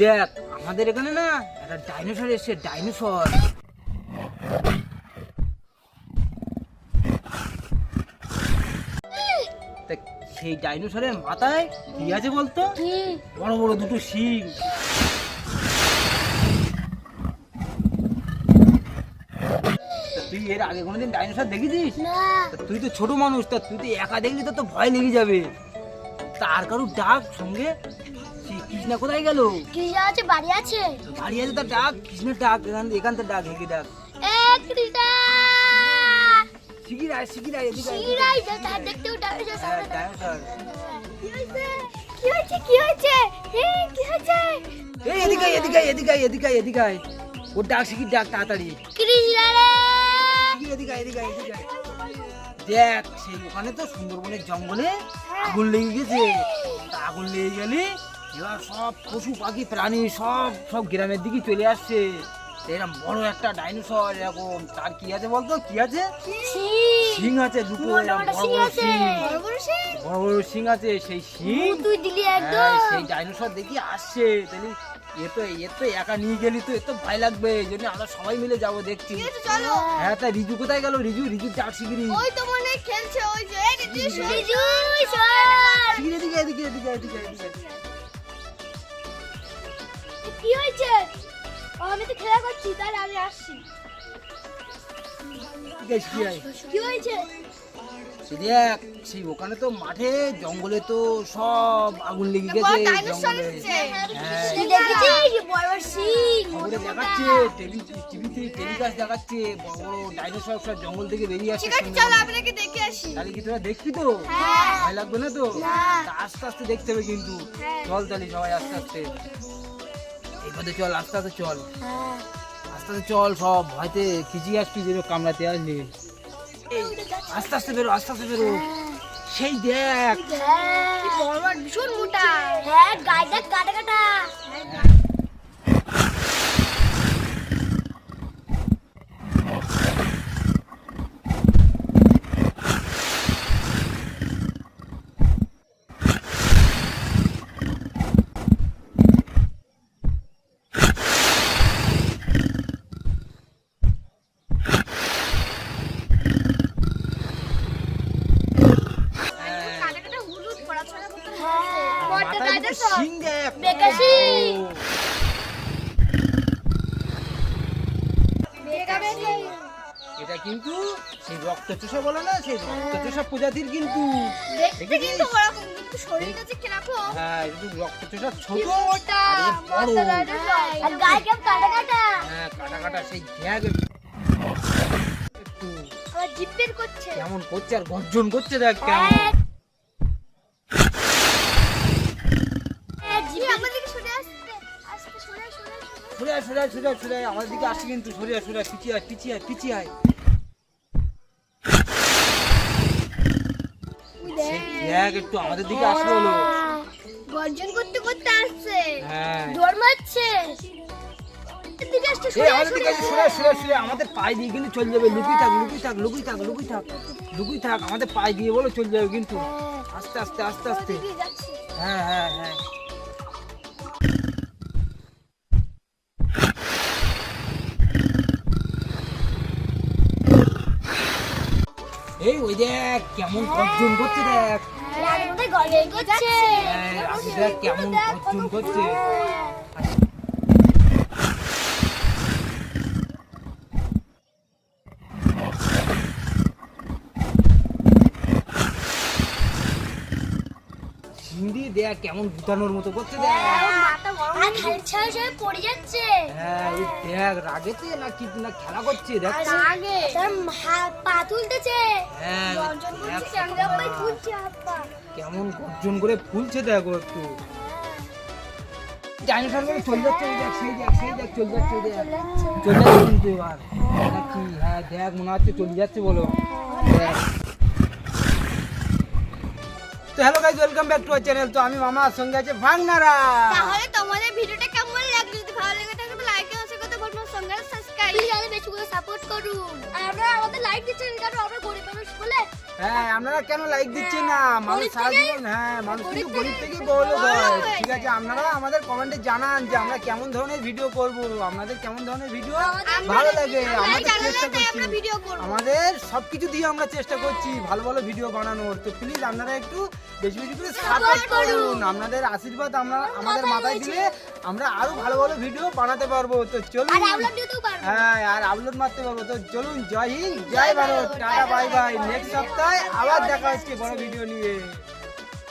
দেখ আমাদের এখানে না একটা ডাইনোসর এসছে ডাইনোসর সেই ডাইনোসরের মাথায় কি আছে বলতো? বড় বড় দুটো শিং। তুই এর আগে কোনোদিন ডাইনোসর দেখেছিস? তুই তো ছোট মানুষ তা তুই তো একা দেখলি তো তো ভয় লেগে যাবে। তার কারুর ডাক সঙ্গে কৃষ্ণা কোথায় গেল? কি আছে বাড়ি আছে। গাড়ি আছে তার ডাক কৃষ্ণের ডাক এখান এখান থেকে ডাক হেঁকে ডাক। এ কৃষ্ণা! শিগির আয় শিগির আয় এদিকে আয়, আয়। যা দেখতেও ডাকে যা হ্যাঁ, কি হয়েছে? কি হয়েছে? কি হয়েছে? হে কি হয়েছে? এই এদিকে আয়, এদিকে আয়, এদিকে এদিকে এদিকে আয়। ওর ডাক শিগির ডাক তাড়াতাড়ি। কৃষ্ণা রে! এদিকে আয়, এদিকে আয়, এদিকে দেখ সেই ওখানে তো সুন্দরবনের জঙ্গলে আগুন লেগে গেছে। আগুন লেগে গেলে এবার সব পশু পাখি প্রাণী সব সব গ্রামের দিকে চলে আসছে। এরকম বড় একটা ডাইনোসর এরকম তার কি আছে বলতো? কি আছে? শিং। আছে দুটো এরকম বড় বড় শিং বড় বড় শিং। আছে সেই দিলি হ্যাঁ, সেই ডাইনোসর দেখি আসছে। তাহলে এ তো এ তো একা নিয়ে গেলি তো এ তো ভয় লাগবে। এই জন্য আমরা সবাই মিলে যাব দেখছি। হ্যাঁ তা রিজু কোথায় গেল? রিজু রিজু ডাক শিগিরি ওই তো মনে খেলছে ওই যে রিজু রিজু এদিকে এদিকে এদিকে এদিকে এদিকে। কি হয়েছে? আমি তো খেলা করছি তাহলে আমি আসছি। এদিকে শিগগিরি আয়। কি হয়েছে? দেখ সেই ওখানে তো মাঠে জঙ্গলে তো সব আগুন লেগে গেছে হ্যাঁ। দেখাচ্ছে টিভি টিভিতে টেলিকাস্ট দেখাচ্ছে বড় বড় ডাইনোসর সব জঙ্গল থেকে বেরিয়ে আসছে তাহলে কি তোরা দেখবি তো? হ্যাঁ। ভয় লাগবে না তো? তা আস্তে আস্তে দেখতে হবে কিন্তু। হ্যাঁ। চল তাহলে সবাই আস্তে আস্তে। পথে চল আস্তে আস্তে চল। হ্যাঁ। আস্তে আস্তে চল সব ভয়তে কিজি আসবি যেন কামড়াতে আসলি আস্তে আস্তে বেরো আস্তে আস্তে বেরো। সেই দেখ। বড় ভীষণ মোটা। হ্যাঁ কাটা কাটা কাটা কাটা হলুদ পড়াশোনা করতে হ্যাঁ বড়টা মাথায় গাইটা দুটো সব শিং দেখ বেকা শিং। ও, বেকা বেকা এটা কিন্তু সেই রক্ত চোষা বলে না সেই রক্ত চোষা প্রজাতির কিন্তু। দেখতে কিন্তু ওরকম কিন্তু শরীরটা যে কীরকম হ্যাঁ এটা রক্ত চোষা ছোট মোটা বড়। আর গায়ে কেমন কাটা কাটা? হ্যাঁ কাটা কাটা সেই ঘ্যাগ। করছে। কেমন করছে আর গর্জন করছে দেখ কেমন। সরে আয়, সরে আয়, সরে আয়, সরে আয়, আমার দিকে আসছে কিন্তু সরে আয়, সরে আয়, পিছিয়ে আয় পিছিয়ে আয় পিছিয়ে আয়। দেখ একটু আমাদের দিকে আসলো হলো গর্জন করতে করতে আসছে। হ্যাঁ। দৌড় মারছে। এদিকে আসতে এই শুনে আমাদের পায়ে দিয়ে কিন্তু চলে যাবে। লুকিয়ে থাক লুকিয়ে থাক লুকিয়ে থাক লুকিয়ে থাক লুকিয়ে থাক। আমাদের পায়ে দিয়ে বলে চলে যাবে কিন্তু। আস্তে আস্তে আস্তে আস্তে। হ্যাঁ হ্যাঁ হ্যাঁ। ওই দেখ কেমন গর্জন করছে দেখ। হ্যাঁ, রাজু দেখ কেমন গর্জন করছে। হিন্দি দেখ কেমন গুতানোর মতো করছে দেখ। পড়ে যাচ্ছে। হ্যাঁ এই দেখ রাগেতে না কি না খেলা করছে দেখ। পা তুলতেছে। হ্যাঁ পা কেমন গর্জন করে ফুলছে দেখো একটু। ডাইনোসর করে চলে যাচ্ছে দেখ সেই দেখ সেই দেখ চলে যাচ্ছে দেখ। চলে যাচ্ছে কিন্তু এবার হ্যাঁ দেখ মনে হচ্ছে চলে যাচ্ছে বলো। দেখ। তো hello guys welcome back to our channel তো আমি মামা আর সঙ্গে আছে ভাঙনারা তাহলে তোমাদের ভিডিওটা কেমন লাগল? যদি ভালো লাগে তাহলে তো লাইক করে করতে ভুলবেন সঙ্গে সাবস্ক্রাইব। করে বেশি করে সাপোর্ট করুন। আর আমরা আমাদের লাইক দিচ্ছেন কারণ আমরা গরিব হ্যাঁ আপনারা কেন লাইক দিচ্ছেন না? মানুষ সারা জীবন হ্যাঁ মানুষ কিন্তু গরিব থেকে বড় হয়। ঠিক আছে আপনারা আমাদের কমেন্টে জানান যে আমরা কেমন ধরনের ভিডিও করব আপনাদের কেমন ধরনের ভিডিও ভালো লাগে জানালে চেষ্টা করছি। আমাদের সবকিছু দিয়ে আমরা চেষ্টা করছি ভালো ভালো ভিডিও বানানোর। তো প্লিজ আপনারা একটু বেশি বেশি করে সাপোর্ট করুন। আপনাদের আশীর্বাদ আমরা আমাদের মাথায় দিলে আমরা আরও ভালো ভালো ভিডিও বানাতে পারব। তো চলুন। হ্যাঁ আর আপলোড মারতে পারব। তো চলুন জয় হিন্দ জয় Bharat. Tata bye bye next সপ্তাহে আবার দেখা হচ্ছে বড় ভিডিও নিয়ে।